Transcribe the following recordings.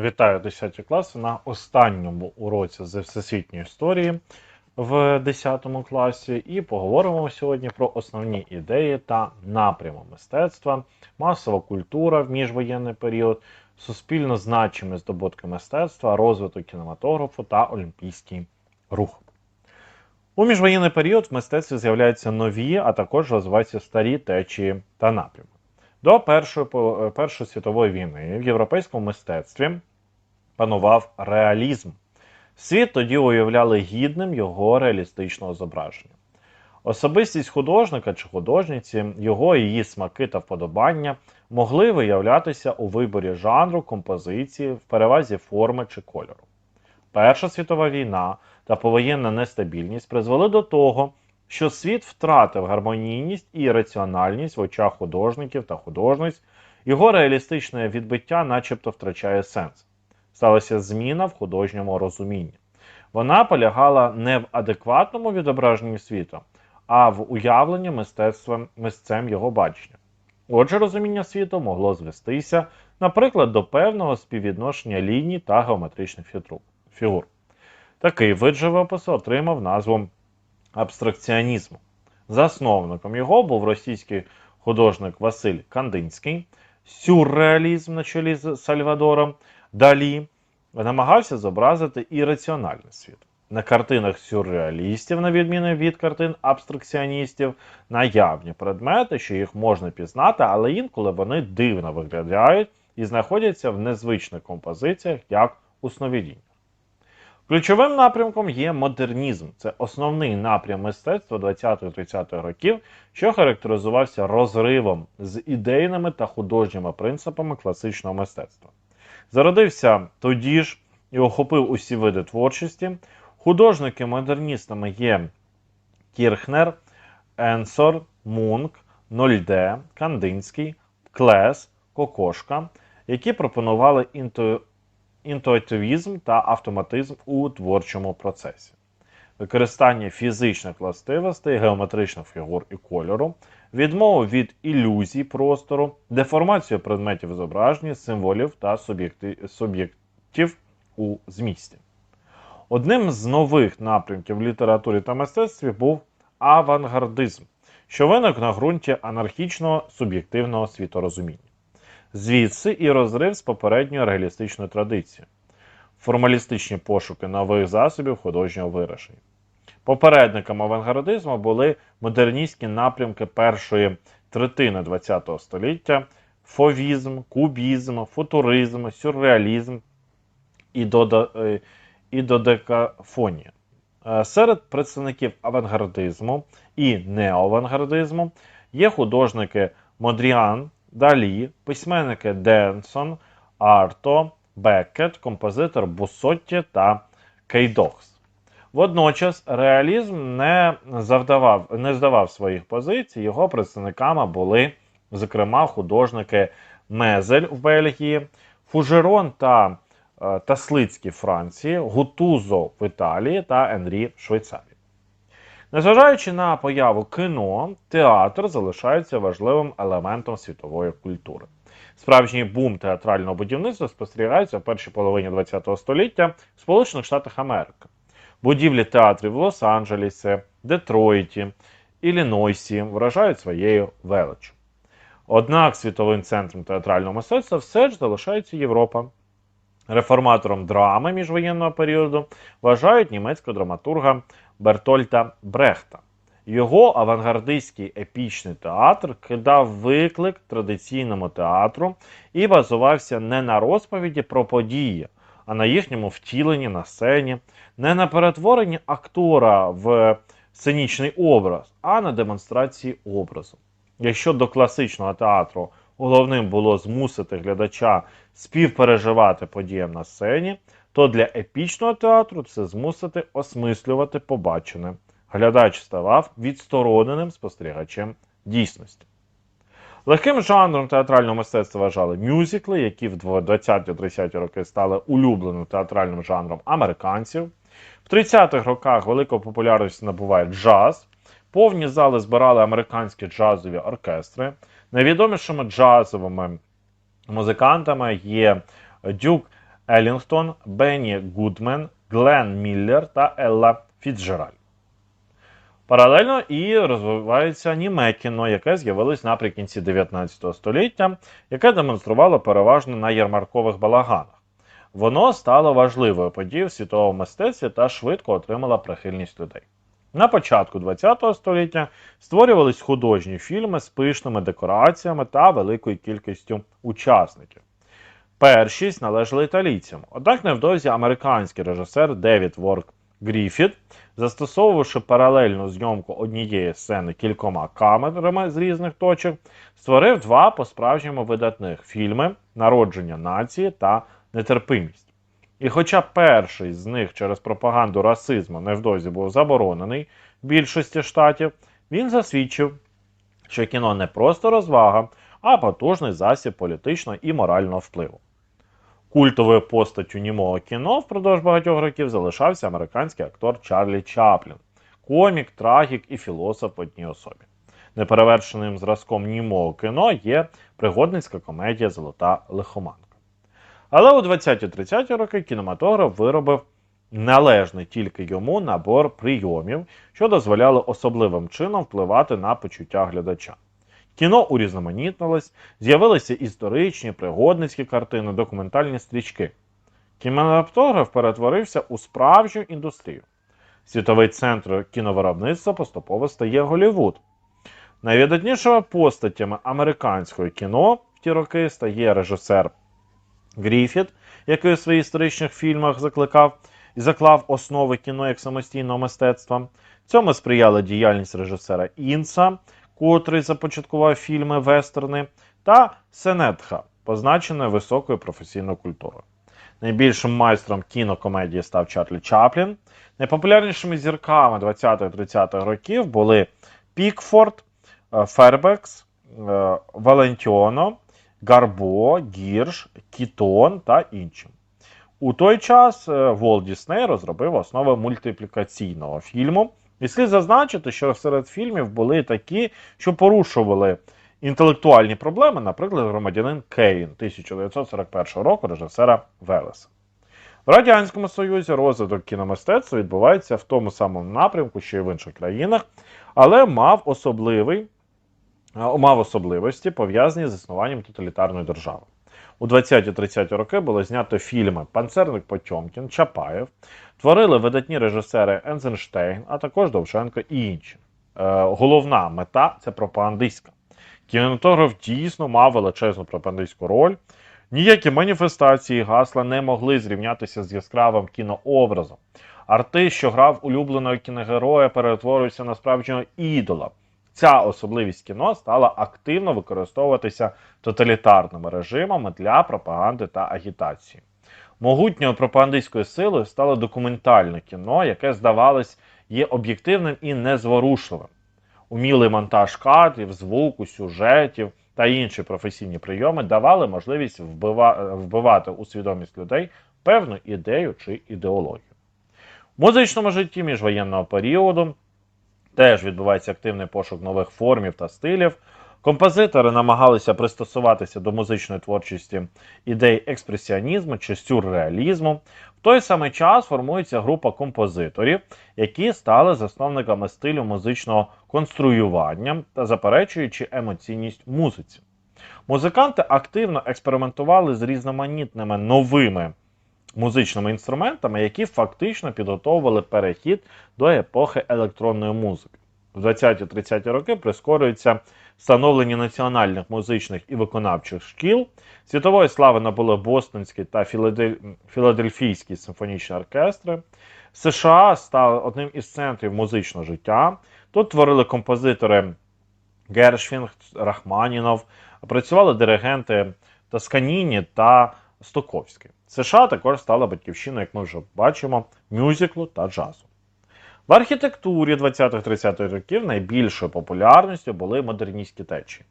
Вітаю 10 класи на останньому уроці з всесвітньої історії в 10 класі, і поговоримо сьогодні про основні ідеї та напрями мистецтва, масова культура в міжвоєнний період, суспільно значимі здобутки мистецтва, розвиток кінематографу та олімпійський рух. У міжвоєнний період в мистецтві з'являються нові, а також розвиваються старі течії та напрями. До Першої, е, Першої світової війни в європейському мистецтві панував реалізм. Світ тоді уявляли гідним його реалістичного зображення. Особистість художника чи художниці, його її смаки та вподобання могли виявлятися у виборі жанру, композиції, в перевазі форми чи кольору. Перша світова війна та повоєнна нестабільність призвели до того, що світ втратив гармонійність і раціональність в очах художників та художниць, його реалістичне відбиття начебто втрачає сенс. Сталася зміна в художньому розумінні. Вона полягала не в адекватному відображенні світу, а в уявленні мистецтва мисцем його бачення. Отже, розуміння світу могло звестися, наприклад, до певного співвідношення ліній та геометричних фігур. Такий вид живопису отримав назву абстракціонізму. Засновником його був російський художник Василь Кандинський, сюрреалізм на чолі з Сальвадором Далі намагався зобразити і раціональний світ. На картинах сюрреалістів, на відміну від картин абстракціоністів, наявні предмети, що їх можна пізнати, але інколи вони дивно виглядають і знаходяться в незвичних композиціях, як у сновидіннях. Ключовим напрямком є модернізм. Це основний напрям мистецтва 20-30-х років, що характеризувався розривом з ідейними та художніми принципами класичного мистецтва. Зародився тоді ж і охопив усі види творчості. Художники-модерністами є Кірхнер, Енсор, Мунк, Нольде, Кандинський, Клес, Кокошка, які пропонували інту... інтуїтивізм та автоматизм у творчому процесі. Використання фізичних властивостей, геометричних фігур і кольору, відмову від ілюзій простору, деформацію предметів зображення, символів та суб'єктів у змісті. Одним з нових напрямків в літературі та мистецтві був авангардизм, що виник на ґрунті анархічного суб'єктивного світорозуміння. Звідси і розрив з попередньою реалістичною традицією, формалістичні пошуки нових засобів художнього вираження. Попередниками авангардизму були модерністські напрямки першої третини ХХ століття, фовізм, кубізм, футуризм, сюрреалізм і, дода, е, і додекафонія. Е, Серед представників авангардизму і неоавангардизму є художники Модріан, Далі, письменники Денсон, Арто, Беккет, композитор Бусотті та Кейдохс. Водночас реалізм не завдавав, не здавав своїх позицій. Його представниками були, зокрема, художники Мезель в Бельгії, Фужерон та е, Таслицький в Франції, Гутузо в Італії та Енрі в Швейцарії. Незважаючи на появу кіно, театр залишається важливим елементом світової культури. Справжній бум театрального будівництва спостерігається в першій половині ХХ століття в Сполучених Штатах Америки. Будівлі театрів в Лос-Анджелесі, Детройті, Іллінойсі вражають своєю величчю. Однак світовим центром театрального мистецтва все ж залишається Європа. Реформатором драми міжвоєнного періоду вважають німецького драматурга Бертольта Брехта. Його авангардистський епічний театр кидав виклик традиційному театру і базувався не на розповіді про події, а на їхньому втіленні на сцені, не на перетворенні актора в сценічний образ, а на демонстрації образу. Якщо до класичного театру головним було змусити глядача співпереживати подіям на сцені, то для епічного театру це змусити осмислювати побачене. Глядач ставав відстороненим спостерігачем дійсності. Легким жанром театрального мистецтва вважали мюзикли, які в 20-30-ті роки стали улюбленим театральним жанром американців. В 30-х роках велику популярність набуває джаз. Повні зали збирали американські джазові оркестри. Найвідомішими джазовими музикантами є Дюк Елінгтон, Бенні Гудмен, Глен Міллер та Елла Фіцджеральд. Паралельно і розвивається німе кіно, яке з'явилось наприкінці 19 століття, яке демонструвало переважно на ярмаркових балаганах. Воно стало важливою подією в світовому мистецтві та швидко отримало прихильність людей. На початку ХХ століття створювались художні фільми з пишними декораціями та великою кількістю учасників. Першість належали італійцям, однак невдовзі американський режисер Девід Ворк Гріфіт, застосовувавши паралельну зйомку однієї сцени кількома камерами з різних точок, створив два по-справжньому видатних фільми Народження нації та Нетерпимість. І хоча перший з них через пропаганду расизму невдовзі був заборонений в більшості штатів, він засвідчив, що кіно не просто розвага, а потужний засіб політичного і морального впливу. Культовою постаттю німого кіно впродовж багатьох років залишався американський актор Чарлі Чаплін, комік, трагік і філософ в одній особі. Неперевершеним зразком німого кіно є пригодницька комедія Золота лихоманка. Але у 20-30 роки кінематограф виробив належний тільки йому набор прийомів, що дозволяли особливим чином впливати на почуття глядача. Кіно урізноманітнилось, з'явилися історичні, пригодницькі картини, документальні стрічки. Кінематограф перетворився у справжню індустрію. Світовий центр кіновиробництва поступово стає Голлівуд. Найвидатнішими постатями американського кіно в ті роки стає режисер Гріфіт, який у своїх історичних фільмах закликав і заклав основи кіно як самостійного мистецтва. Цьому сприяла діяльність режисера Інса, котрий започаткував фільми вестерни, та Сенетха, позначеною високою професійною культурою. Найбільшим майстром кінокомедії став Чарлі Чаплін. Найпопулярнішими зірками 20-30-х років були Пікфорд, е, Фербекс, е, Валентіоно, Гарбо, Гірш, Кітон та інші. У той час е, Волт Дісней розробив основи мультиплікаційного фільму. І слід зазначити, що серед фільмів були такі, що порушували інтелектуальні проблеми, наприклад, громадянин Кейн 1941 року режисера Велеса. В Радянському Союзі розвиток кіномистецтва відбувається в тому самому напрямку, що й в інших країнах, але мав особливий мав особливості, пов'язані з існуванням тоталітарної держави. У 20-30 роки було знято фільми Панцерник Потьомкін, Чапаєв, творили видатні режисери Ензенштейн, а також Довшенко і інші. Е, головна мета це пропагандистська. Кінематограф дійсно мав величезну пропагандистську роль. Ніякі маніфестації гасла не могли зрівнятися з яскравим кінообразом. Артист, що грав улюбленого кіногероя, перетворився на справжнього ідола. Ця особливість кіно стала активно використовуватися тоталітарними режимами для пропаганди та агітації. Могутньою пропагандистською силою стало документальне кіно, яке, здавалось, є об'єктивним і незворушливим. Умілий монтаж кадрів, звуку, сюжетів та інші професійні прийоми давали можливість вбива... вбивати у свідомість людей певну ідею чи ідеологію. В музичному житті міжвоєнного періоду теж відбувається активний пошук нових формів та стилів. Композитори намагалися пристосуватися до музичної творчості ідей експресіонізму чи сюрреалізму. В той самий час формується група композиторів, які стали засновниками стилю музичного конструювання та заперечуючи емоційність музиці. Музиканти активно експериментували з різноманітними новими музичними інструментами, які фактично підготовували перехід до епохи електронної музики. В 20-30 роки прискорюється встановлення національних музичних і виконавчих шкіл. Світової слави набули Бостонський та Філадельфійський симфонічні оркестри. США стали одним із центрів музичного життя. Тут творили композитори Гершвінг, Рахманінов, працювали диригенти Тосканіні та Стоковський. США також стала батьківщиною, як ми вже бачимо, мюзиклу та джазу. В архітектурі 20-30-х років найбільшою популярністю були модерністські течії.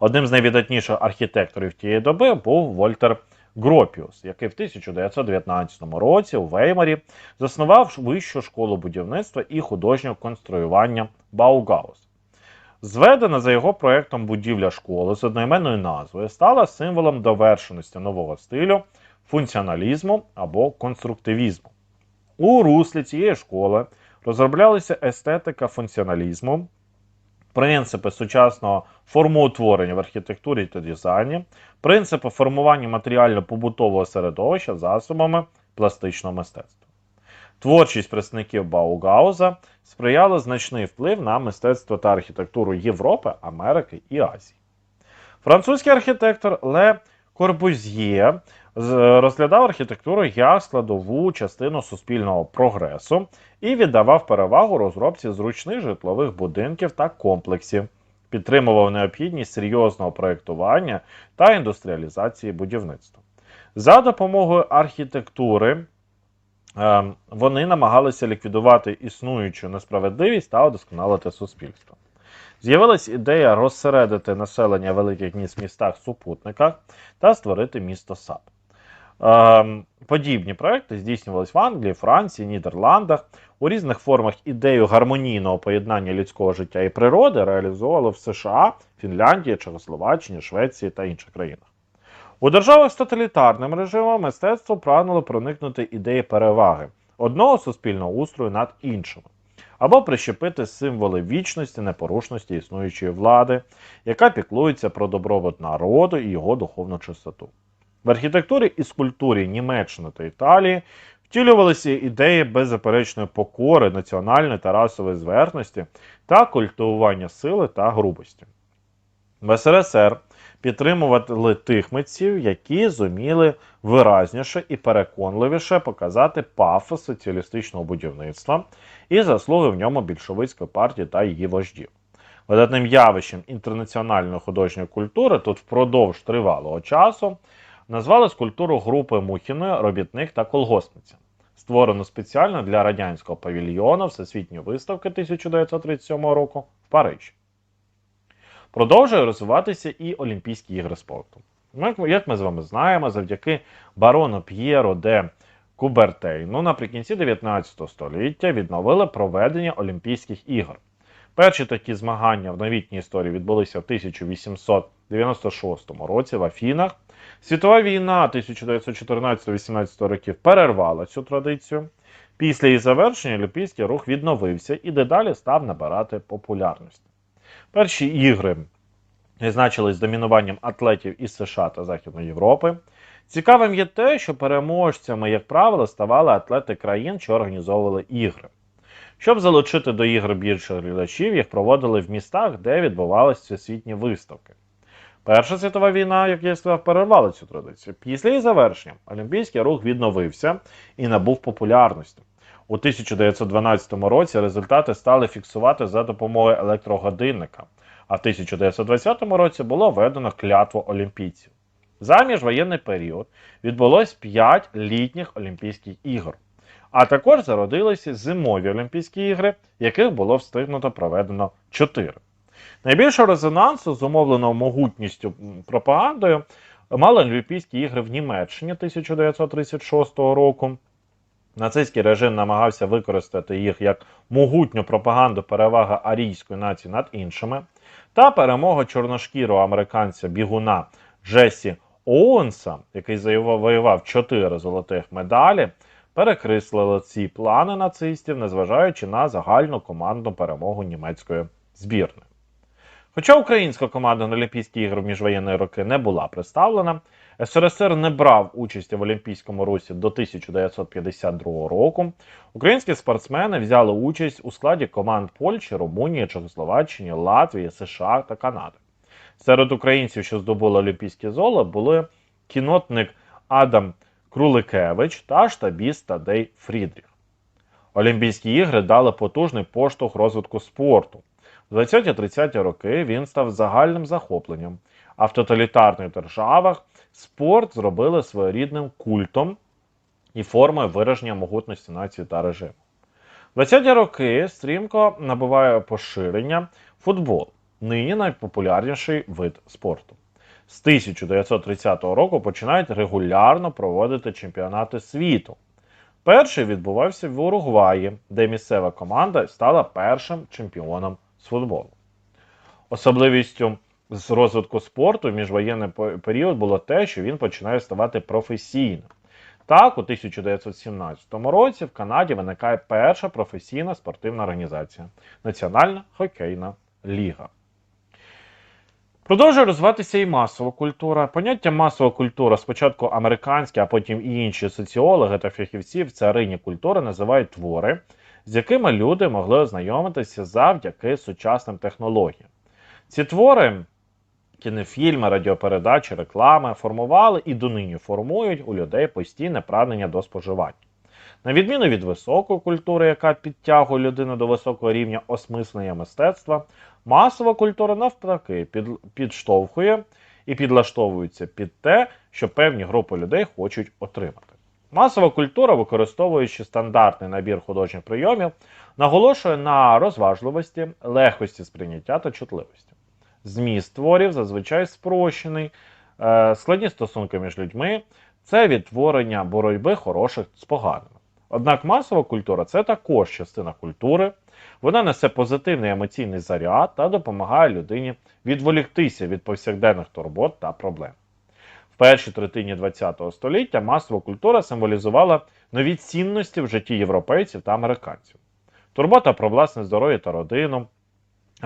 Одним з найвідатніших архітекторів тієї доби був Вольтер Гропіус, який в 1919 році у Веймарі заснував вищу школу будівництва і художнього конструювання Баугаус. Зведена за його проєктом будівля школи з одноіменною назвою стала символом довершеності нового стилю функціоналізму або конструктивізму. У руслі цієї школи розроблялися естетика функціоналізму, принципи сучасного формоутворення в архітектурі та дизайні, принципи формування матеріально-побутового середовища засобами пластичного мистецтва. Творчість представників Баугауза сприяла значний вплив на мистецтво та архітектуру Європи, Америки і Азії. Французький архітектор Ле Корбузьє розглядав архітектуру як складову частину суспільного прогресу і віддавав перевагу розробці зручних житлових будинків та комплексів, підтримував необхідність серйозного проєктування та індустріалізації будівництва. За допомогою архітектури е, вони намагалися ліквідувати існуючу несправедливість та удосконалити суспільство. З'явилась ідея розсередити населення великих міст в містах-супутниках та створити місто сад. Ем, Подібні проекти здійснювались в Англії, Франції, Нідерландах. У різних формах ідею гармонійного поєднання людського життя і природи реалізовували в США, Фінляндії, Чехословаччині, Швеції та інших країнах. У державах з тоталітарним режимом мистецтво прагнуло проникнути ідеї переваги одного суспільного устрою над іншими, або прищепити символи вічності, непорушності існуючої влади, яка піклується про добробут народу і його духовну чистоту. В архітектурі і скульптурі Німеччини та Італії втілювалися ідеї беззаперечної покори, національної та расової зверхності та культивування сили та грубості. В СРСР підтримували тих митців, які зуміли виразніше і переконливіше показати пафос соціалістичного будівництва і заслуги в ньому більшовицької партії та її вождів. Видатним явищем інтернаціональної художньої культури тут впродовж тривалого часу назвали скульптуру групи Мухіної робітник та колгоспниця, створену спеціально для радянського павільйону Всесвітньої виставки 1937 року в Парижі. Продовжує розвиватися і Олімпійські ігри спорту. Як, як ми з вами знаємо, завдяки барону П'єро де Кубертейну наприкінці 19 століття відновили проведення Олімпійських ігор. Перші такі змагання в новітній історії відбулися в 1896 році в Афінах. Світова війна 1914-18 років перервала цю традицію. Після її завершення Олімпійський рух відновився і дедалі став набирати популярність. Перші ігри відзначились домінуванням атлетів із США та Західної Європи. Цікавим є те, що переможцями, як правило, ставали атлети країн, що організовували ігри. Щоб залучити до ігр більше глядачів, їх проводили в містах, де відбувалися всесвітні виставки. Перша світова війна, як я сказав, перервала цю традицію. Після її завершення Олімпійський рух відновився і набув популярності. У 1912 році результати стали фіксувати за допомогою електрогодинника, а в 1920 році було введено клятву олімпійців. За міжвоєнний період відбулось 5 літніх Олімпійських ігор, а також зародилися зимові Олімпійські ігри, яких було встигнуто проведено 4. Найбільшого резонансу, зумовленого могутністю пропагандою, мали Олімпійські ігри в Німеччині 1936 року. Нацистський режим намагався використати їх як могутню пропаганду переваги арійської нації над іншими, та перемога чорношкірого американця бігуна Джесі Оуенса, який завоював 4 золотих медалі, перекреслили ці плани нацистів, незважаючи на загальну командну перемогу німецької збірної. Хоча українська команда на Олімпійські ігри в міжвоєнні роки не була представлена, СРСР не брав участі в Олімпійському русі до 1952 року. Українські спортсмени взяли участь у складі команд Польщі, Румунії, Чехословаччини, Латвії, США та Канади. Серед українців, що здобули олімпійське золото, були кінотник Адам Круликевич та штабіст Тадей Фрідріх. Олімпійські ігри дали потужний поштовх розвитку спорту. В 20-30 роки він став загальним захопленням, а в тоталітарних державах спорт зробили своєрідним культом і формою вираження могутності нації та режиму. В 20-ті роки стрімко набуває поширення футбол, нині найпопулярніший вид спорту. З 1930 року починають регулярно проводити чемпіонати світу. Перший відбувався в Уругваї, де місцева команда стала першим чемпіоном з футболу. Особливістю з розвитку спорту в міжвоєнний період було те, що він починає ставати професійним. Так, у 1917 році в Канаді виникає перша професійна спортивна організація Національна хокейна ліга. Продовжує розвиватися і масова культура. Поняття масова культура спочатку американські, а потім і інші соціологи та фахівці в царині культури називають твори, з якими люди могли ознайомитися завдяки сучасним технологіям. Ці твори, кінофільми, радіопередачі, реклами формували і донині формують у людей постійне прагнення до споживання. На відміну від високої культури, яка підтягує людину до високого рівня осмислення мистецтва, масова культура навпаки під, підштовхує і підлаштовується під те, що певні групи людей хочуть отримати. Масова культура, використовуючи стандартний набір художніх прийомів, наголошує на розважливості, легкості сприйняття та чутливості. Зміст творів зазвичай спрощений, е, складні стосунки між людьми це відтворення боротьби хороших з поганими. Однак масова культура це також частина культури, вона несе позитивний емоційний заряд та допомагає людині відволіктися від повсякденних турбот та проблем. В першій третині ХХ століття масова культура символізувала нові цінності в житті європейців та американців. Турбота про власне здоров'я та родину,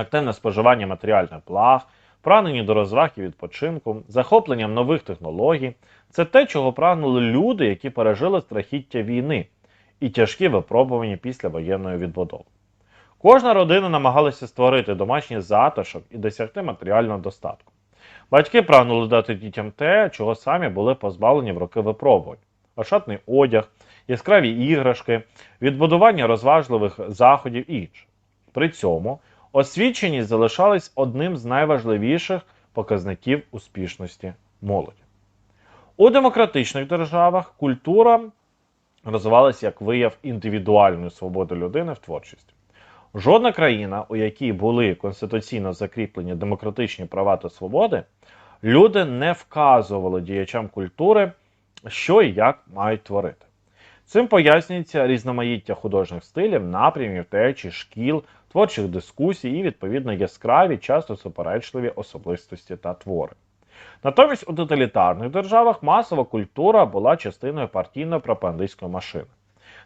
активне споживання матеріальних благ, прагнення до розваг і відпочинку, захопленням нових технологій це те, чого прагнули люди, які пережили страхіття війни і тяжкі випробування після воєнної відбудови. Кожна родина намагалася створити домашній затишок і досягти матеріального достатку. Батьки прагнули дати дітям те, чого самі були позбавлені в роки випробувань: ошатний одяг, яскраві іграшки, відбудування розважливих заходів і інше. При цьому освіченість залишалась одним з найважливіших показників успішності молоді. У демократичних державах культура розвивалася як вияв індивідуальної свободи людини в творчості. Жодна країна, у якій були конституційно закріплені демократичні права та свободи, люди не вказували діячам культури, що і як мають творити. Цим пояснюється різноманіття художніх стилів, напрямів, течій, шкіл, творчих дискусій і, відповідно, яскраві, часто суперечливі особистості та твори. Натомість у тоталітарних державах масова культура була частиною партійно-пропагандистської машини.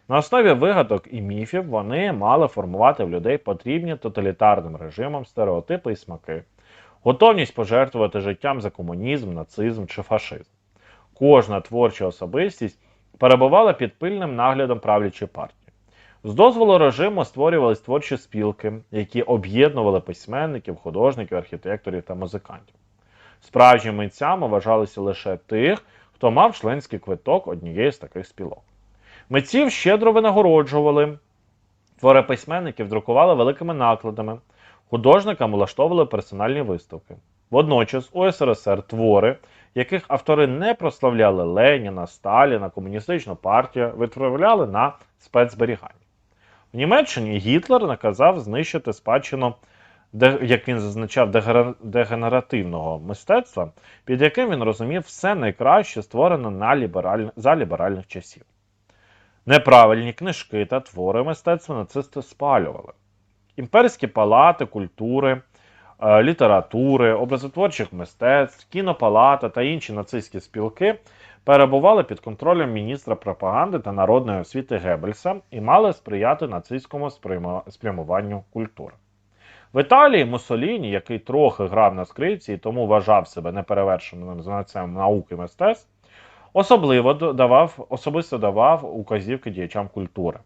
На основі вигадок і міфів вони мали формувати в людей потрібні тоталітарним режимам стереотипи і смаки, готовність пожертвувати життям за комунізм, нацизм чи фашизм. Кожна творча особистість перебувала під пильним наглядом правлячої партії. З дозволу режиму створювались творчі спілки, які об'єднували письменників, художників, архітекторів та музикантів. Справжніми митцями вважалися лише тих, хто мав членський квиток однієї з таких спілок. Митців щедро винагороджували, твори письменників друкували великими накладами, художникам влаштовували персональні виставки. Водночас у СРСР твори, яких автори не прославляли Леніна, Сталіна, комуністичну партію, відправляли на спецзберігання. В Німеччині Гітлер наказав знищити спадщину, як він зазначав, дегенеративного мистецтва, під яким він розумів все найкраще створено на лібераль... за ліберальних часів. Неправильні книжки та твори мистецтва нацисти спалювали. Імперські палати культури, літератури, образотворчих мистецтв, кінопалата та інші нацистські спілки перебували під контролем міністра пропаганди та народної освіти Геббельса і мали сприяти нацистському спрямуванню культури. В Італії Муссоліні, який трохи грав на скрипці і тому вважав себе неперевершеним знавцем науки мистецтв, особливо давав, особисто давав указівки діячам культури.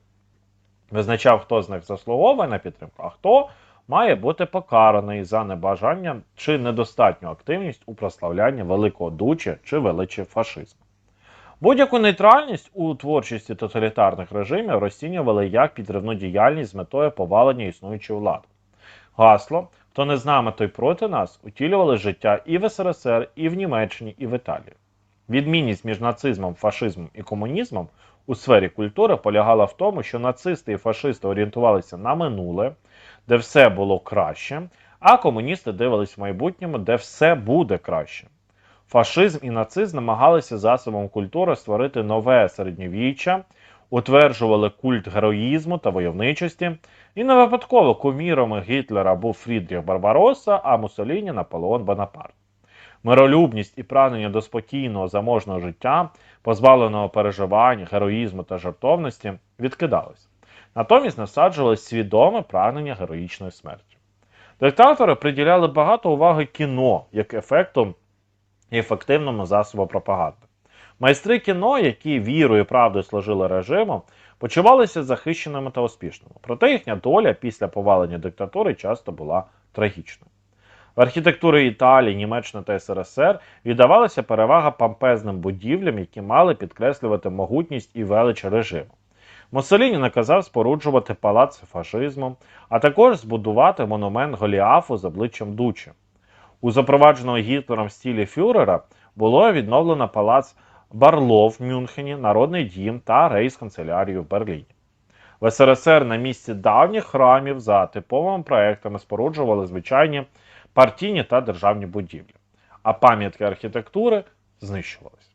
Визначав, хто з них заслуговує на підтримку, а хто має бути покараний за небажання чи недостатню активність у прославлянні великого дучі чи величі фашизму. Будь-яку нейтральність у творчості тоталітарних режимів розцінювали як підривну діяльність з метою повалення існуючої влади. Гасло, хто не з нами, той проти нас, утілювали життя і в СРСР, і в Німеччині, і в Італії. Відмінність між нацизмом, фашизмом і комунізмом у сфері культури полягала в тому, що нацисти і фашисти орієнтувалися на минуле, де все було краще, а комуністи дивились в майбутньому, де все буде краще. Фашизм і нацизм намагалися засобом культури створити нове середньовіччя, утверджували культ героїзму та войовничості, і не випадково кумірами Гітлера був Фрідріх Барбаросса, а Муссоліні Наполеон Бонапарт. Миролюбність і прагнення до спокійного заможного життя, позбавленого переживань, героїзму та жартовності, відкидались. Натомість насаджувалось свідоме прагнення героїчної смерті. Диктатори приділяли багато уваги кіно як ефекту і ефективному засобу пропаганди. Майстри кіно, які вірою і правдою служили режиму, почувалися захищеними та успішними. Проте їхня доля після повалення диктатури часто була трагічною. В архітектурі Італії, Німеччини та СРСР віддавалася перевага помпезним будівлям, які мали підкреслювати могутність і велич режиму. Муссоліні наказав споруджувати палац фашизму, а також збудувати монумент Голіафу з обличчям Дучі. У запровадженого Гітлером стілі Фюрера було відновлено палац Барлов в Мюнхені, Народний дім та рейс-канцелярію в Берліні. В СРСР на місці давніх храмів за типовими проектами споруджували звичайні партійні та державні будівлі, а пам'ятки архітектури знищувалися.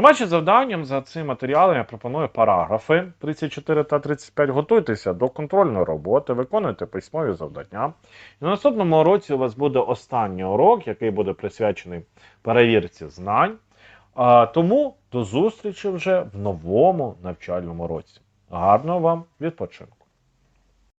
Домашнім завданням за цим матеріалом я пропоную параграфи 34 та 35. Готуйтеся до контрольної роботи, виконуйте письмові завдання. І на наступному уроці у вас буде останній урок, який буде присвячений перевірці знань. Тому до зустрічі вже в новому навчальному році. Гарного вам відпочинку!